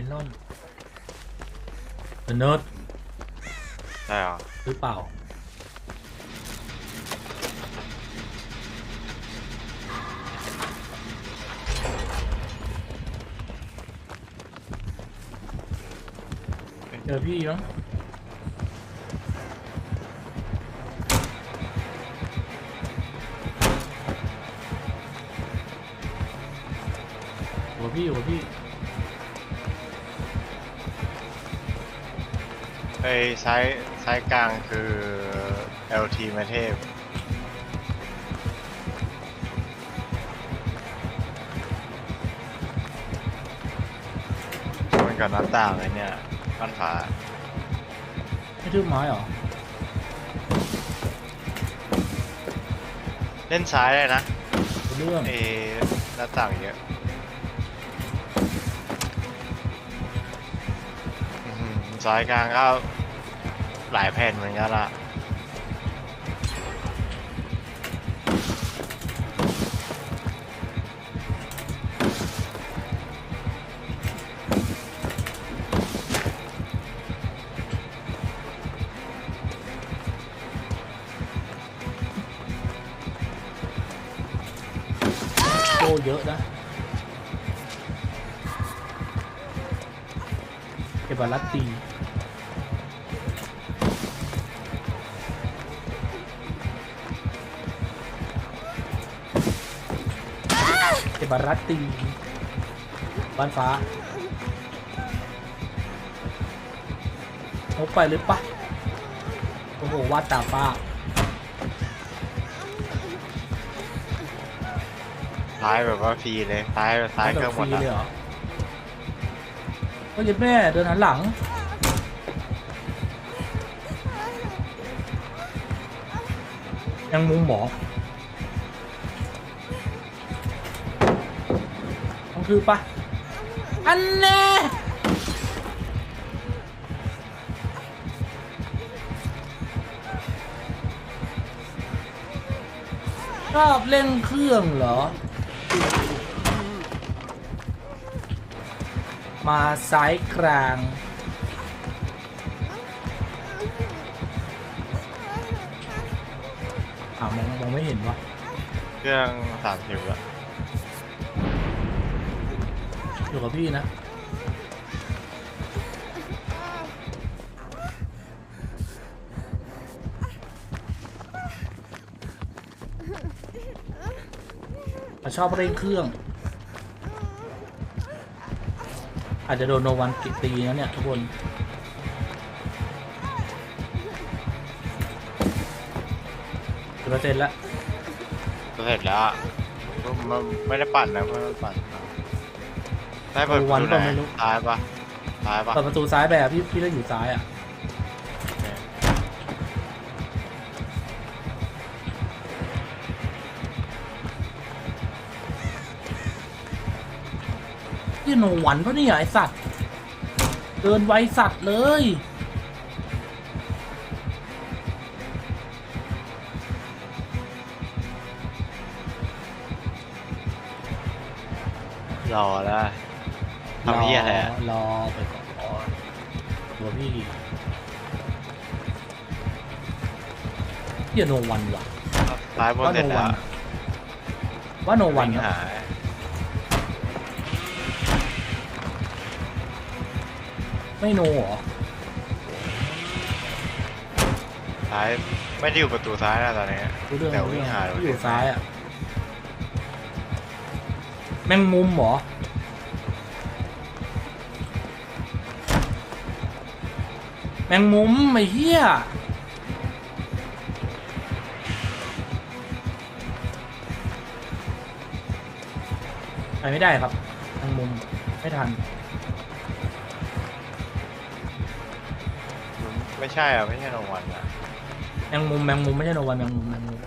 ไอรอนเนิร์ดใช่เหรอหรือเปล่า เจอพี่มั้งหัวพี่หัวพี่ ไอ้ซ้ายซ้ายกลางคือ LT มาเทพ มันกับหน้าต่างไอ้เนี่ยบ้านฝาไม่ทึบไม้เหรอ เล่นซ้ายเลยนะรู้เรื่อง เอหน้าต่างเยอะ ซ้ายกลางก็หลายแผ่นเหมือนกันละ เก็บบาลัตตีบ้านฟ้าเอาไปหรือปะโอ้โหวาดตาฟ้าซ้ายแบบว่าฟรีเลยซ้ายซ้ายเครื่องหมดฟรีแล้วเลยเหรอก็ยัดแม่เดินหันหลังยังมุมหมอ คือปะอันแน่ชอบเล่นเครื่องเหรอ มาซ้ายกลางอ่ามองมองไม่เห็นวะเครื่องสามสิบแล้ อยู่กับพี่นะ ชอบเร่งเครื่อง อาจจะโดนโนวันกิตีนะเนี่ย ทุกคนเปอร์เซ็นต์ละเสร็จแล้วอะมันไม่ได้ปั่นนะไม่ได้ปั่น ได้เปิดประตูไหนซ้ายปะซ้ายปะเปิดประตูซ้ายแบบพี่พี่เล่นอยู่ซ้ายอะพี่โนวันปะเนี่ยไอสัตว์เดินไวสัตว์เลยรอแล้ว ทำเหี้ยอะไรอะ รอไปก่อนตัวพี่พี่โนวันว่ะซ้ายบนเสร็จแล้วว่าโนวันวิ่งครับหายไม่โนเหรอซ้ายไม่ได้อยู่ประตูซ้ายนะตอนนี้ รู้เรื่องแต่รู้วิ่เรื่องงหา ที่อยู่ซ้ายอะแมงมุมเหรอ แมงมุมไอ้เหี้ยไปไม่ได้ครับแมงมุมไม่ทัน ไม่ใช่อะ ไม่ใช่รางวัลอะแมงมุมแมงมุมไม่ใช่โนวันแมงมุมแมงมุม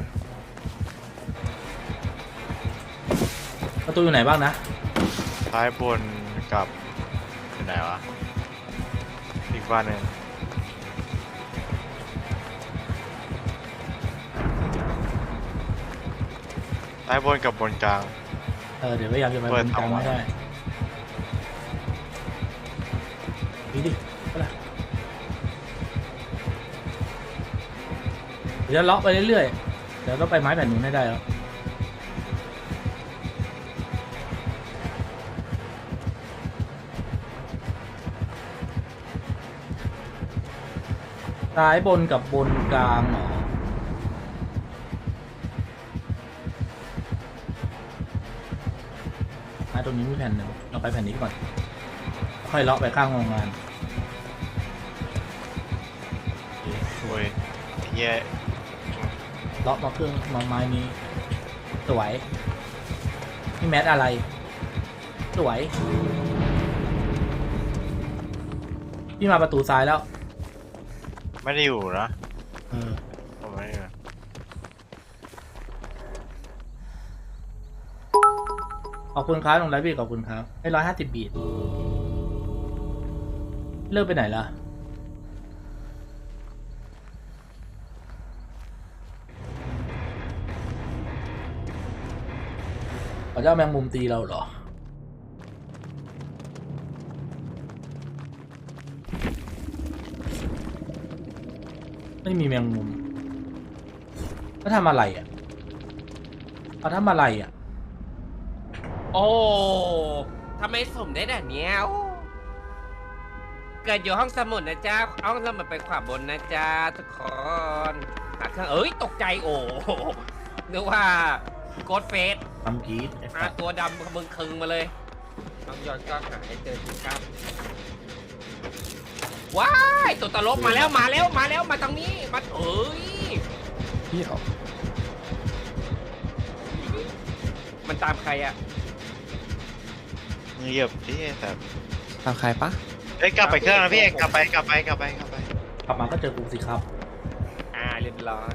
ประตูอยู่ไหนบ้างนะซ้ายบนกับอยู่ไหนวะ อีกบ้านหนึ่ง ซ้ายบนกับบนกลาง เออเดี๋ยวพยายามจะไปเปิบดนกลางเอาไว้ ไม่ได้นี่ดิอะไรเดี๋ยวเลาะไปเรื่อยๆ เดี๋ยวต้องไปไม้แผ่นนู้นให้ได้แล้วซ้ายบนกับบนกลางเหรอ อะต รงนี้มีแผ่นหนึ่งเราไปแผ่นนี้ก่อน ค่อยเลาะไปข้างโรงงานโอ้ยไอ้เหี้ยเลาะมาเครื่องมาไม้นี้ สวย นี่แมสอะไร สวย พี่มาประตูซ้ายแล้ว ไม่ได้อยู่นะ อบคุณครับลงไลฟ์บีขอบคุณครับให้ร้อยห้าสิบบีทเลิกไปไหนล่ะ เขาจะเอาแมงมุมตีเราเหรอ ไม่มีแมงมุมเขาทำอะไรอะเขาทำอะไรอะ โอ้ทำไมสมได้แบบเนี้ยโอ้เกิดอยู่ห้องสมุดนะจ๊ะ ห้องสมุดไปขวาบนนะจ๊ะทุกคนหาเครื่องเอ้ยตกใจโอ้นึกว่าโกดเฟสทำกรีดไอ้มาสัตว์ตัวดำมึงคึงมาเลยต้องย้อนก็หาให้เจอทีครับว้ายตัวตลกมาแล้วมาแล้วมาแล้วมาตรงนี้มาเอ้ยพี่เอามันตามใครอะ มึงเหยียบดิแต่ตามใครปะเอ้ยกลับไปเครื่องนะพี่เอกกลับไปกลับไปกลับไปกลับไปกลับมาก็เจอกูสิครับ อ่าเรียบร้อย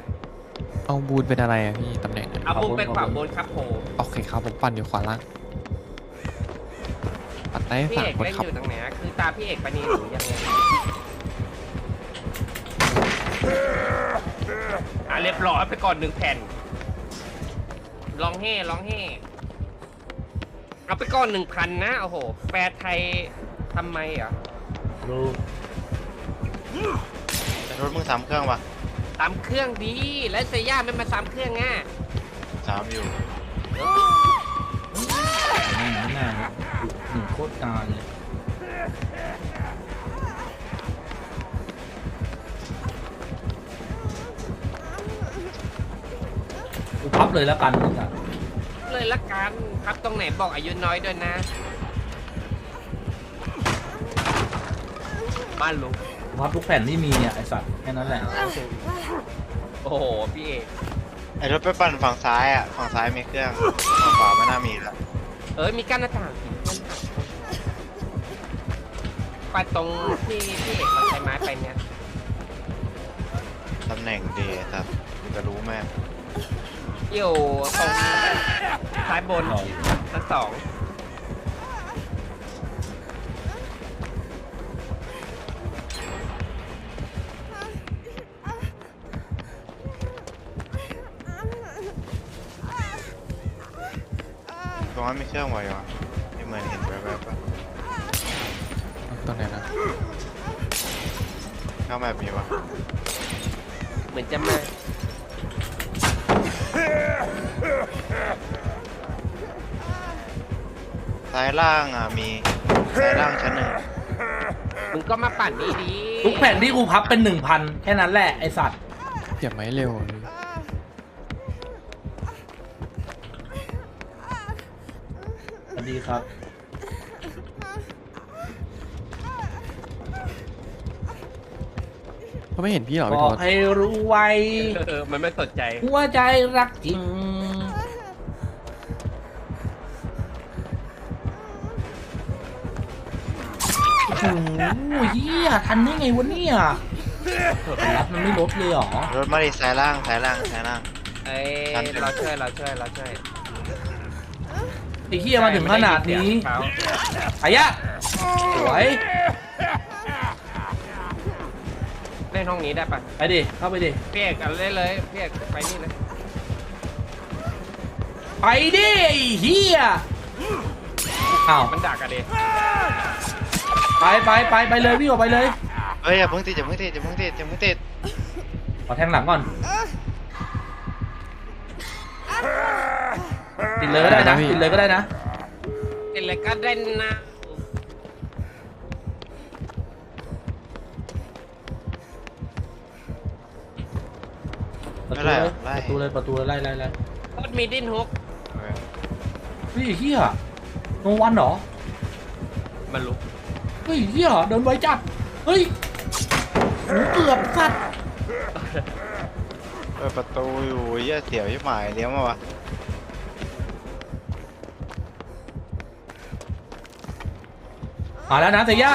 เอาบูนเป็นอะไรอะพี่ตำแหน่งอะเอาบุ้งไปขอบคุณขวาบนครับโหโอเคครับผมปั่นอยู่ขวาล่างปั่นได้พี่สาเอมกคนเล่นครับอยู่ตรงไหนอะคือตามพี่เอกปณีหรือยังไงอะเรียบร้อยไปก่อนหนึ่งแผ่นลองเฮ่ลองเฮ่ เอาไปก่อนหนึ่งพันนะ โอ้โห แปลไทยทำไมเหรอรู้แต่รถมึงสามเครื่องปะตามเครื่องดีแล้วเซย่าไม่มาซ้ำเครื่องง่ะสามอยู่แม่งไม่น่าเลยหนึ่งโคตรนานเลยกูพับเลยแล้วกันนะเลยละกันครับตรงไหนบอกอายุน้อยด้วยนะ บ้านลุงกูพับทุกแผ่นที่มีเนี่ยไอสัตว์แค่นั้นแหละโอ้โหพี่เอกไอ้รถไปปั่นฝั่งซ้ายอะ ฝั่งซ้ายมีเครื่องฝั่งขวาไม่น่ามีแล้วเอ้ยมีกั้นหน้าต่างสิปัดตรงที่พี่เอกมันใช้ไม้ไปเนี่ยตำแหน่งเดย์ครับมึงจะรู้ไหม อยู่ตรงซ้ายบนรออยู่ชั้นสองตรงนั้นมีเครื่องไว้วะที่เหมือนเห็นแวบๆปะตรงไหนนะเข้าแบบมีปะเหมือนจะมา ซ้ายล่างอะมีซ้ายล่างชั้นหนึ่งมึงก็มาปั่นดีดีทุกแผ่นที่กูพับเป็นหนึ่งพันแค่นั้นแหละไอสัตว์เก็บไม้เร็วอะพี่สวัสดีครับ เขาไม่เห็นพี่เหรอบพี่อโทกษให้รู้ไว้เออมันไม่สนใจ หัวใจรักจริง โอ้โหเฮียทันได้ไงวะเนี่ยรับมันไม่ลดเลยเหรอ รถมาดิซ้ายล่างซ้ายล่างซ้ายล่าง เอ้ยทันเต็มเราช่วยเราช่วยเราช่วยไอ้เฮียมาถึงขนาดนี้เขาอายะสวยเล่นห้องนี้ได้ปะไปดิ เข้าไปดิ พี่เอกเอาเล่นเลยพี่เอกไปนี่เลยไปดิไอ้เฮียอ้าวมันดักอะเด็ไปไปไปไปเลยวิ่งออกไปเลย เฮ้ยอย่าเพิ่งติดอย่าเพิ่งติดอย่าเพิ่งติดอย่าเพิ่งติดขอแทงหลังก่อน ติดเลยก็ได้นะ ติดเลยก็ได้นะเป็นอะไรก็ได้นะประ ตูเลยประตูเลยประตูเลยไล่ไล่ไล่โคตรมีดิ้นฮุกเออเฮ้ยเฮียโนวันเหรอมันลุกเฮ้ยเฮียเดินไวจัดเฮ้ยหนูเกือบสัตว์เปิดประตูอยู่เหี้ยเสียวชิบหายเลี้ยวมาวะมาแล้วนะเซย่า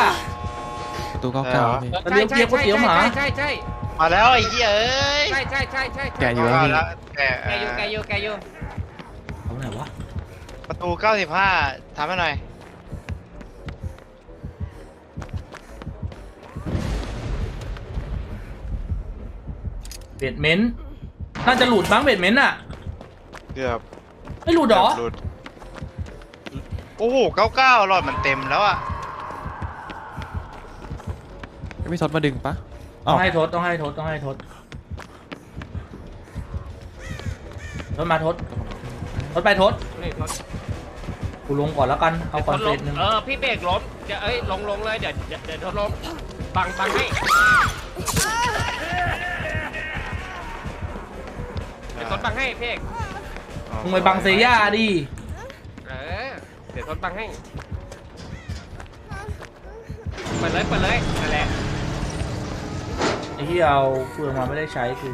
ประตูเก้าเก้าพี่มันเลี้ยวเกียร์ก๋วยเตี๋ยวหมาใช่ใช่ มาแล้วไอ้เหี้ยเอ้ยใช่ใช่ใช่ใช่ใช่แกะอยู่ มาแล้วพี่แล้วแกะแกอยู่แกอยู่แกอยู่เอาไหนวะประตู 95ทำให้หน่อย เบดเมนต์น่าจะหลุดบ้างเบดเมนต์อะ เกือบไม่หลุดเหรอ หลุดโอ้โห99หลอดมันเต็มแล้วอะ ไม่ทดมาดึงปะ ต้อ้าอวงให้ทศต้องให้ทศต้องให้ทศทศมาทศทศไปทศนี่ทดกูลงก่อนแล้วกัน เอาก่อนทดเฟล้สมหนึ่งเออพี่เบรกล้มเดี๋ยวเอ้ยลงลงเลยเดี๋ยวเดี๋ยวเดี๋ยวทดล้มบังบังให้เดี๋ยวทดบังให้พี่เอกมึงไปบังเซย่าดิเออเดี๋ยวทดบังให้เปิดเลยเปิดเลยนั่นแหละไอ้ที่เอาเฟืองมาไม่ได้ใช้กู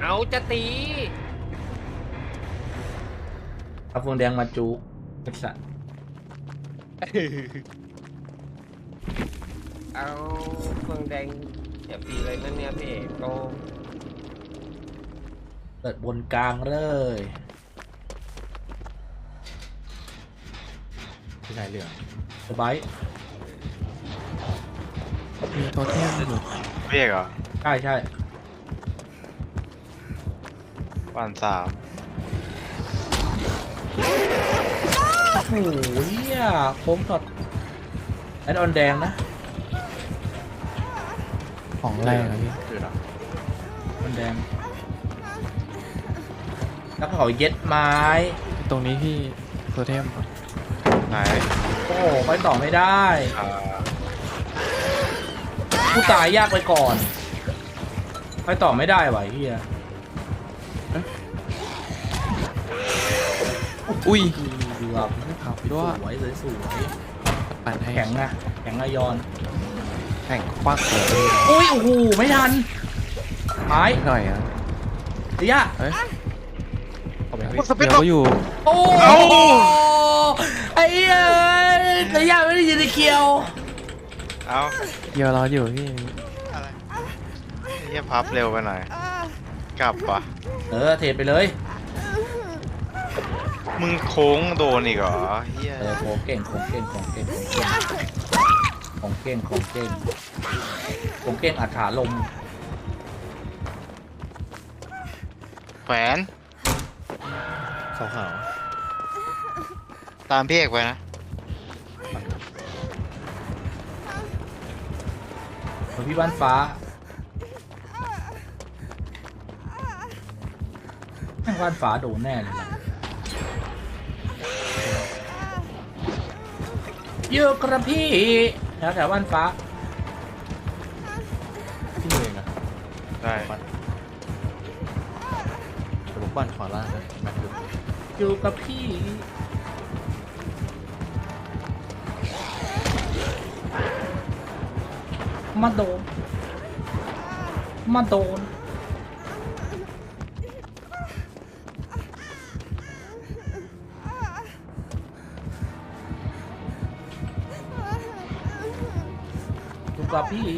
เอาจะตี เอาเฟืองแดงมาจูไอ้สัตว์เอาเฟืองแดงอย่าปีเลยนั่นเนี่ยพี่เอกโตเปิดบนกลางเลยที่ไหนเหลืองสบาย มีโทเทมอยู่เรียกเหรอใช่ใช่วันสามโอ้โหเหี้ยโค้งสดแอดออนแดงนะ ของแรงอะพี่คือเหรอออนแดงแล้วก็เขาเย็ดไม้ ตรงนี้พี่โทเทมไหน โอ้โหไปต่อไม่ได้ อ่ากูตายยากไปก่อน ไปต่อไม่ได้ว่ะไอ้เฮียอุ้ยเกือบขับสด้วยวยสวยสวยปั่นให้แข็งนะแข็งอายอนแข่งควักเลยอุ้ยโอ้โหไม่ทันหายหน่อยอะเสียเอ้ยเอาไปพี่สปิดเดี๋ยวก็อยู่ โอ้ไอ้เหี้ยเสียไม่ได้ยินไอ้เกียว เอาเดี๋ยวรออยู่พี่อะไรไอ้เหี้ยพับเร็วไปหน่อย กลับปะเออเทไปเลยมึงโค้งโดนอีกเหรอเฮียเออของเก่งของเก่งของเก่งของเก่งของเก่งของเก่งอัฐาลมแขวนขาวขาวตามพี่เอกไปนะ พี่บ้านฟ้าแม่งบ้านฟ้าโดนแน่เลยนะเยอะกระพี่แถวแถวบ้านฟ้าที่เองอะได้แต่ผมปั่นขวาล่างเลยแม็กดูอยู่กับพี่ มาโดน มาโดนอยู่กับพี่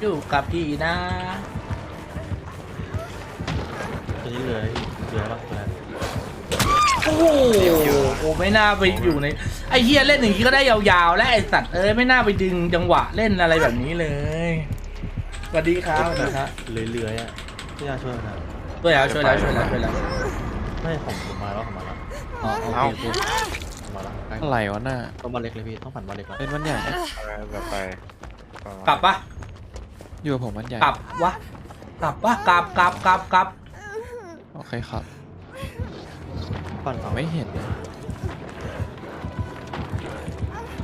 อยู่กับพี่นะนี้เลยเหลือแล้วแล้วโอ้ โหโอ้ไม่น่าไปอยู่ในไอ้เฮียเล่นอย่างนี้ก็ได้ยาวๆ และไอ้สัตว์เอ้ยไม่น่าไปดึงจังหวะเล่นอะไรแบบนี้เลยสวัสดีครับสวัสดีครับเลื้อยๆอะพี่ยาช่วยหนะช่วยแล้วช่วยแล้วช่วยแล้วช่วยแล้วไม่ผมผมมาแล้วผมมาแล้วอ๋อโอเคเอ้าโอเคผมมาแล้วใกล้อะไรวะน่ะต้องบ้านเล็กเลยพี่ต้องผ่านบ้านเล็กแล้วเป็นวันใหญ่นะเออแบบไปกลับปะอยู่กับผมวันใหญ่กลับวะกลับปะกลับกลับกลับกลับโอเคครับ ปั่นฝั่งไม่เห็นเลย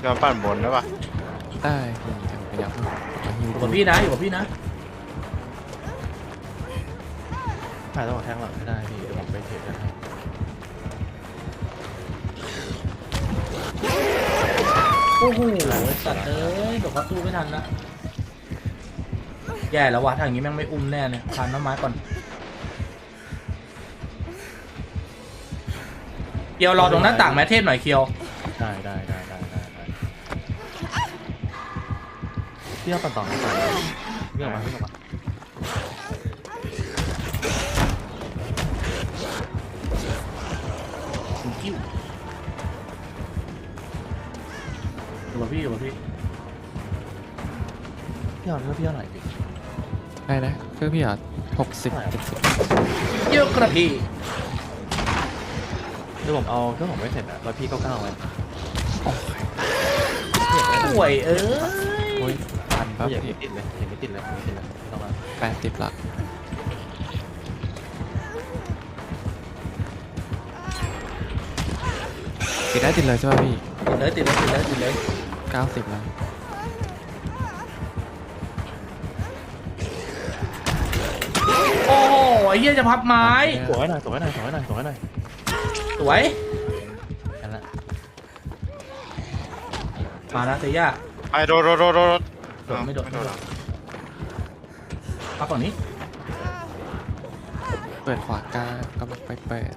จะปั่นบนได้ปะได้คุณแต่ผมพยายามมาฮิวอยู่กับพี่นะอยู่กับพี่นะถ่ายต้องแทงหลังให้ได้พี่เดี๋ยวผมไปเทรดได้ให้โอ้โหสัตว์เอ้ยเดี๋ยวเขาสู้ไม่ทันละแย่แล้ววะถ้าอย่างนี้แม่งไม่อุ้มแน่เลยคานน้ำไม้ก่อน เคียวรอตรงหน้าต่างแมทเทพหน่อยเคียวได้ได้ได้ได้ได้ได้พี่เอาปั่นต่อนะปั่นพี่ออกมาพี่ออกมากิ้วอยู่กับพี่อยู่กับพี่พี่เอาเพื่อพี่เอาไหนพี่ได้นะเพื่อพี่อะหกสิบเจ็ดสิบ เยอะกระพี่ ดี๋ยวผมเอาเครื่องผมไม่เสร็จอะแล้วพี่ก็ก้าวไว้ห่วยเอ้โอ้ยยปันปั๊บพี่อย่าพี่ไม่ติดเลยอย่าไม่ติดเลยอย่าไม่ติดเลยไม่ต้องมาแปดสิบละติดได้ติดเลยใช่ป่ะพี่ติดเลยติดเลยติดเลยติดเลยเก้าสิบแล้วโอ้โหไอ้เหี้ยจะพับไม้ สวยหน่อยสวยหน่อยสวยหน่อยสวยหน่อย สวยแค่นั้นแหละมานะเซย่าไปโดดโดดโดดโดดโดดไม่โดดไม่โดดหรอพับฝั่งนี้ เปิดขวากลางกำลังไปเปิด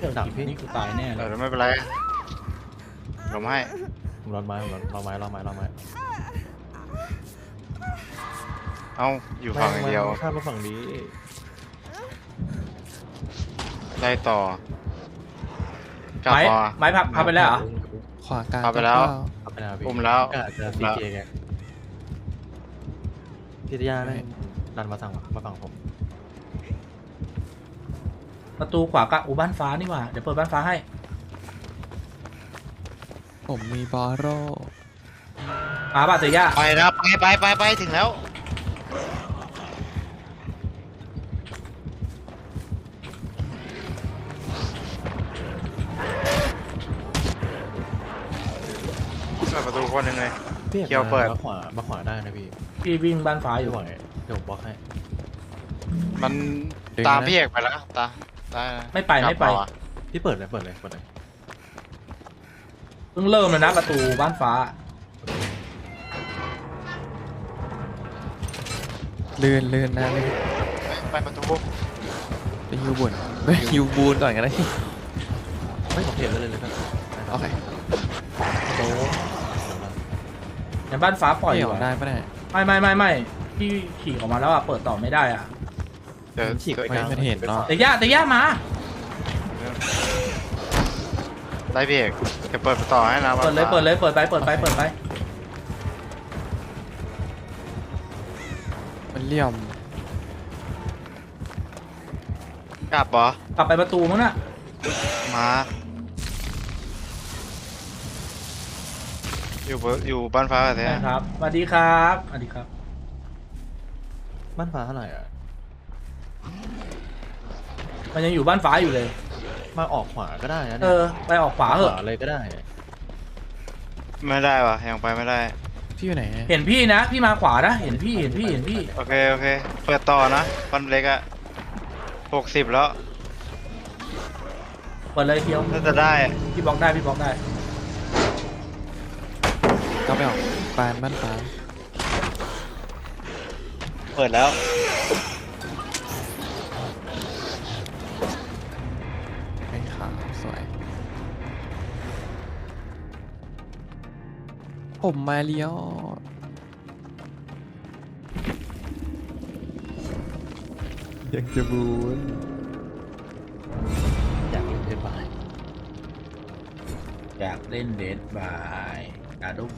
เดี๋ยวดับนี่กูตายแน่เอเลอยไม่เป็นไรลมให้ผมร้อนไม้ผมร้อนร้อนไม้ร้อนไม้ร้อนไม้เอ้าอยู่ฝั่งอย่างเดียว ข้ามมาฝั่งนี้ ได้ต่อ กลับไม้มา ไม้พับพับไปแล้วเหรอขวากลางเอาไปแล้วเก้าเอาไปแล้วพี่อุ้มแล้ว ก็อาจจะซีเจไงพิทยาแม่งดันมาสั่งมาฝั่งผมประตูขวากะอูบ้านฟ้านี่หว่า เดี๋ยวเปิดบ้านฟ้าให้ ผมมีบอโรมาป่ะเซย่าไปนะไปไปไปไปถึงแล้ว ปิดประตูคนหนึ่งเลย พี่อกเกี่ยวเปิด มาขวามาขวาได้นะพี่พี่วิ่งบ้านฟ้าอยู่ พี่ไหวเดี๋ยวผมบล็อกให้ มันตามพี่เอกไปแล้วตามได้นะไม่ไปไม่ไปกลับาอะพี่เปิดเลยเปิดเลยเปิดเลยเพิ่งเริ่มเลยนะประตูบ้านฟ้าเลื่อนเลื่อนนะเลยไปประตูไปฮิวบุญไปฮิวบูนก่อนกันนะพี่ไม่ผมเห็นเลยเลยเลยครับโอเคโอ้ ในบ้านฟ้าปล่อยพี่อยู่ออกได้ปะเนี่ยไม่ไม่ไม่ไม่พี่ขี่ออกมาแล้วอะเปิดต่อไม่ได้อะเดี๋ยวผมฉีกไปไม่กลางไม่เห็นเนาะเซย่าเซย่ามาได้พี่เอกจะเปิดต่อให้นะเปิดเลยเปิดเลยเปิดไปเปิดไปเปิดไปมันเลี่ยมกลับเหรอกลับไปประตูมั้งน่ะมา อยู่บอยู่บ้านฟ้าแท้นะครับสวัสดีครับสวัสดีครับบ้านฟ้าเท่าไหร่อะ มันยังอยู่บ้านฟ้าอยู่เลย มาออกขวาก็ได้นะเอนี่ยอไปออกขวาเหขอะวาเลยก็ได้ ไม่ได้วะยังไปไม่ได้ พี่อยู่ไหนเห็นพี่นะ พี่มาขวานะ เห็นพี่เห็นพี่เห็นพี่ โอเค โอเค เปิดต่อนะปันเล็กอะหกสิบแล้ว เปิดเลยเคียวน่าจะได้ พี่บล็อกได้พี่บล็อกได้ ก็ไปออกปานบ้านฟ้าเปิดแล้วเป็นขาวสวย ผมมาเลี้ยวยังจะบูนอยากเล่นเทนบายอยากเล่นเดดบาย กาดุก